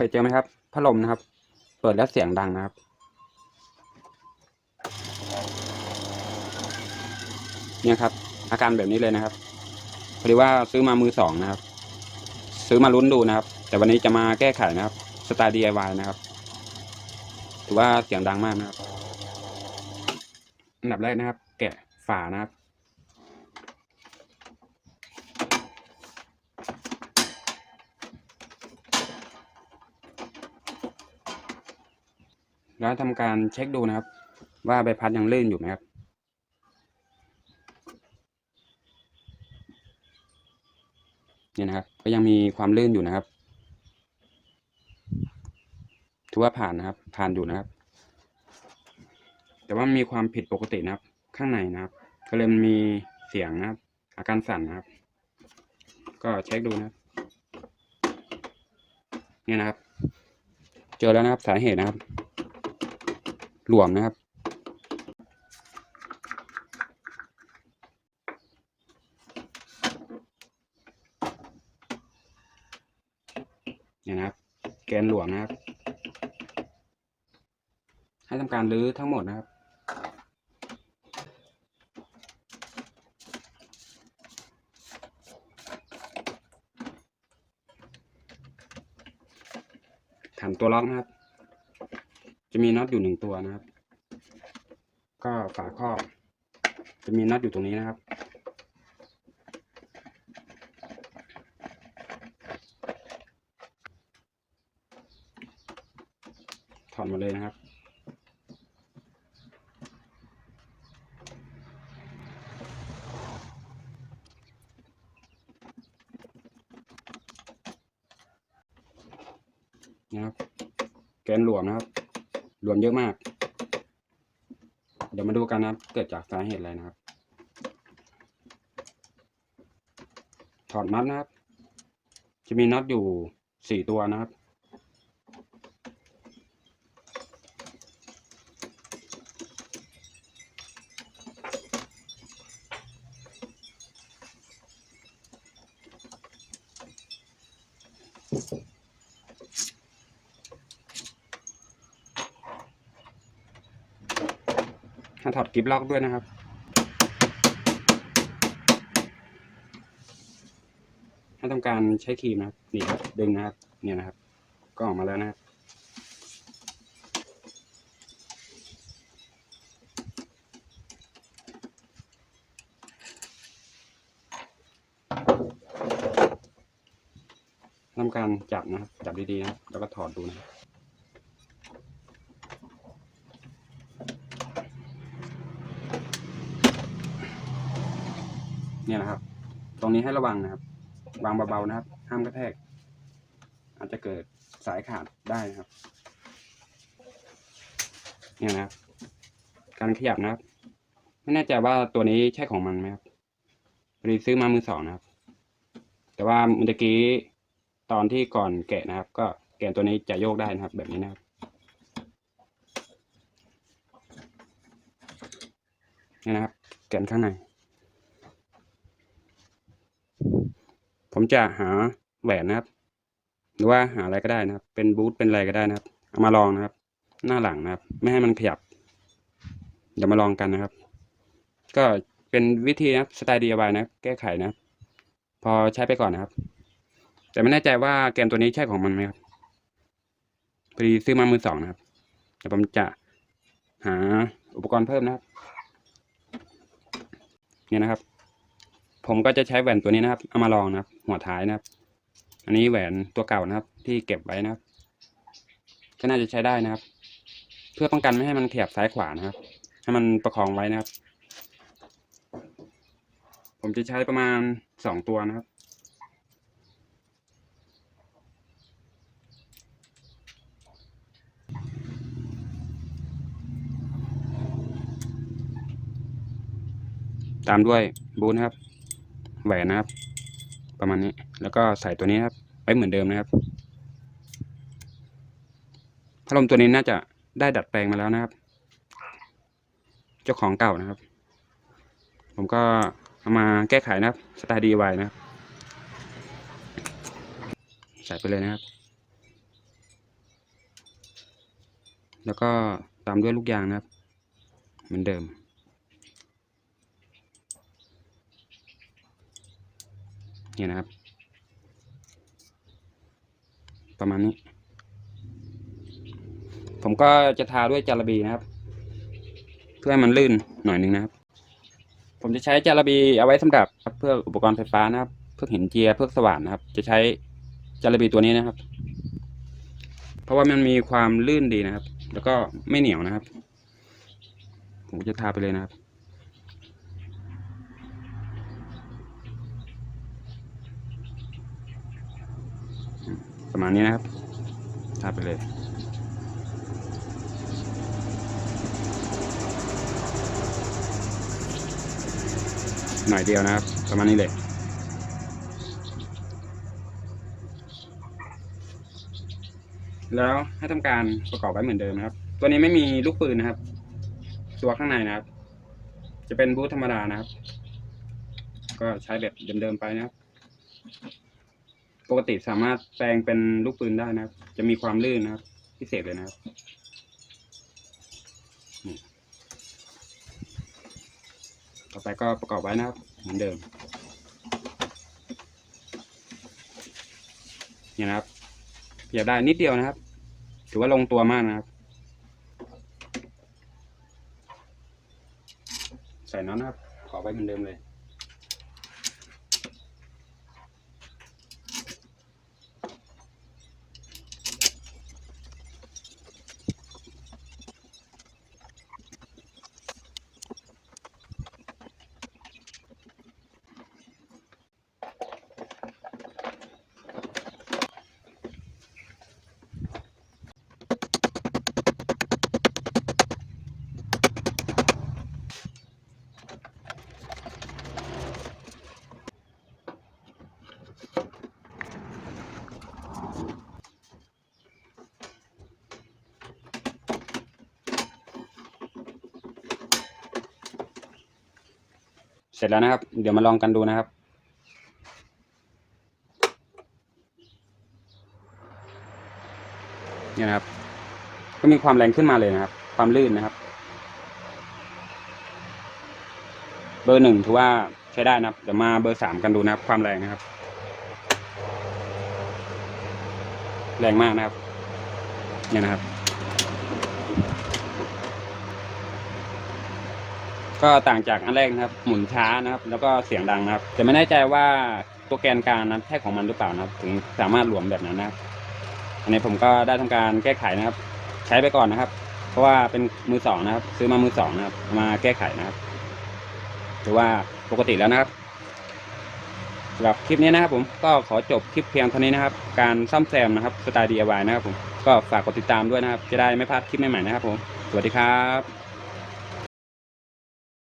เคยเจอไหมครับพัดลมนะครับ เปิดแล้วเสียงดังนะครับ เนี่ยครับ อาการแบบนี้เลยนะครับพอดีว่าซื้อมามือสองนะครับ ซื้อมาลุ้นดูนะครับ แต่วันนี้จะมาแก้ไขนะครับสไตล์ DIY นะครับถือว่าเสียงดังมากนะครับอันดับแรกนะครับ แกะฝานะครับ แล้วทำการเช็คดูนะครับ ว่าใบพัดยังลื่นอยู่ไหมครับเนี่ยนะครับ ก็ยังมีความลื่นอยู่นะครับ ถือว่าผ่านนะครับ ผ่านอยู่นะครับ แต่ว่ามีความผิดปกตินะครับ ข้างในนะครับ ก็เลยมีเสียงนะครับ อาการสั่นนะครับ ก็เช็คดูนะครับเนี่ยนะครับ เจอแล้วนะครับสาเหตุนะครับ หลวมนะครับ เนี่ยนะครับ แกนหลวมนะครับ ให้ทำการรื้อทั้งหมดนะครับถามตัวล็อกนะครับ จะมีน็อตอยู่หนึ่งตัวนะครับ ก็ฝาครอบ จะมีน็อตอยู่ตรงนี้นะครับ ถอดมาเลยนะครับ นะครับ แกนหลวมนะครับ หลวมเยอะมาก เดี๋ยวมาดูกันนะครับ เกิดจากสาเหตุอะไรนะครับ ถอดน็อตนะครับ จะมีน็อตอยู่สี่ตัวนะครับ ให้ ถอดกิฟล็อกด้วยนะครับ ให้ทำการใช้ครีมนะครับ นี่ครับดึงนะครับ เนี่ยนะครับ ก็ออกมาแล้วนะครับทำการจับนะครับ จับดีๆนะครับ แล้วก็ถอดดูนะครับ เนี่ยนะครับ ตรงนี้ให้ระวังนะครับ วางเบาๆนะครับ ห้ามกระแทก อาจจะเกิดสายขาดได้นะครับ เนี่ยนะครับ การขยับนะครับ ไม่แน่ใจว่าตัวนี้ใช่ของมันไหมครับพอดีซื้อมามือสองนะครับ แต่ว่าเมื่อกี้ตอนที่ก่อนแกะนะครับ ก็แกนตัวนี้จะโยกได้นะครับ แบบนี้นะครับเนี่ยนะครับ แกนข้างใน ผมจะหาแหวนนะครับ หรือว่าหาอะไรก็ได้นะครับ เป็นบูทเป็นอะไรก็ได้นะครับ เอามาลองนะครับ หน้าหลังนะครับ ไม่ให้มันขยับ เดี๋ยวมาลองกันนะครับ ก็เป็นวิธีนะครับสไตล์ DIY นะแก้ไขนะครับ พอใช้ไปก่อนนะครับ แต่ไม่แน่ใจว่าแกนตัวนี้ใช่ของมันไหมครับพอดีซื้อมามือสองนะครับเดี๋ยวผมจะหาอุปกรณ์เพิ่มนะครับ เนี่ยนะครับ ผมก็จะใช้แหวนตัวนี้นะครับ เอามาลองนะครับ หัวท้ายนะครับ อันนี้แหวนตัวเก่านะครับ ที่เก็บไว้นะครับ ก็น่าจะใช้ได้นะครับ เพื่อป้องกันไม่ให้มันขยับซ้ายขวานะครับ ให้มันประคองไว้นะครับ ผมจะใช้ประมาณสองตัวนะครับตามด้วยบูนะครับ แหวนนะครับ ประมาณนี้ แล้วก็ใส่ตัวนี้ครับ ไปเหมือนเดิมนะครับ พัดลมตัวนี้น่าจะได้ดัดแปลงมาแล้วนะครับ เจ้าของเก่านะครับ ผมก็เอามาแก้ไขนะครับ สไตล์ DIY นะครับ ใส่ไปเลยนะครับ แล้วก็ตามด้วยลูกยางนะครับ เหมือนเดิม เนี่ยนะครับ ประมาณนี้ ผมก็จะทาด้วยจาระบีนะครับ เพื่อให้มันลื่นหน่อยหนึ่งนะครับ ผมจะใช้จาระบีเอาไว้สำหรับเพื่ออุปกรณ์ไฟฟ้านะครับเพื่อเห็นเจียร์เพื่อสว่านนะครับ จะใช้จาระบีตัวนี้นะครับ เพราะว่ามันมีความลื่นดีนะครับ แล้วก็ไม่เหนียวนะครับ ผมจะทาไปเลยนะครับ ประมาณนี้นะครับทาไปเลย หน่อยเดียวนะครับ ประมาณนี้เลยแล้วให้ทำการประกอบไว้เหมือนเดิมนะครับ ตัวนี้ไม่มีลูกปืนนะครับ ตัวข้างในนะครับ จะเป็นบูทธรรมดานะครับ ก็ใช้แบบเดิมๆไปนะครับ ปกติสามารถแปลงเป็นลูกปืนได้นะครับ จะมีความลื่นนะครับ พิเศษเลยนะครับต่อไปก็ประกอบไว้นะครับ เหมือนเดิมเนี่ยนะครับเพียบได้นิดเดียวนะครับ ถือว่าลงตัวมากนะครับ ใส่น็อตนะครับขอไว้เหมือนเดิมเลย เสร็จแล้วนะครับ เดี๋ยวมาลองกันดูนะครับ เนี่ยนะครับ ก็มีความแรงขึ้นมาเลยนะครับ ความลื่นนะครับ เบอร์หนึ่งถือว่าใช้ได้นะครับ เดี๋ยวมาเบอร์สามกันดูนะครับ ความแรงนะครับ แรงมากนะครับ เนี่ยนะครับ ก็ต่างจากอันแรกนะครับ หมุนช้านะครับ แล้วก็เสียงดังนะครับ แต่ไม่แน่ใจว่าตัวแกนกลางนั้นแท้ของมันหรือเปล่านะครับ ถึงสามารถหลวมแบบนั้นนะครับ อันนี้ผมก็ได้ทำการแก้ไขนะครับ ใช้ไปก่อนนะครับ เพราะว่าเป็นมือสองนะครับ ซื้อมามือสองนะครับ มาแก้ไขนะครับถือว่าปกติแล้วนะครับสำหรับคลิปนี้นะครับผมก็ขอจบคลิปเพียงเท่านี้นะครับ การซ่อมแซมนะครับสไตล์ DIY นะครับผมก็ฝากกดติดตามด้วยนะครับ จะได้ไม่พลาดคลิปใหม่ๆนะครับผม สวัสดีครับ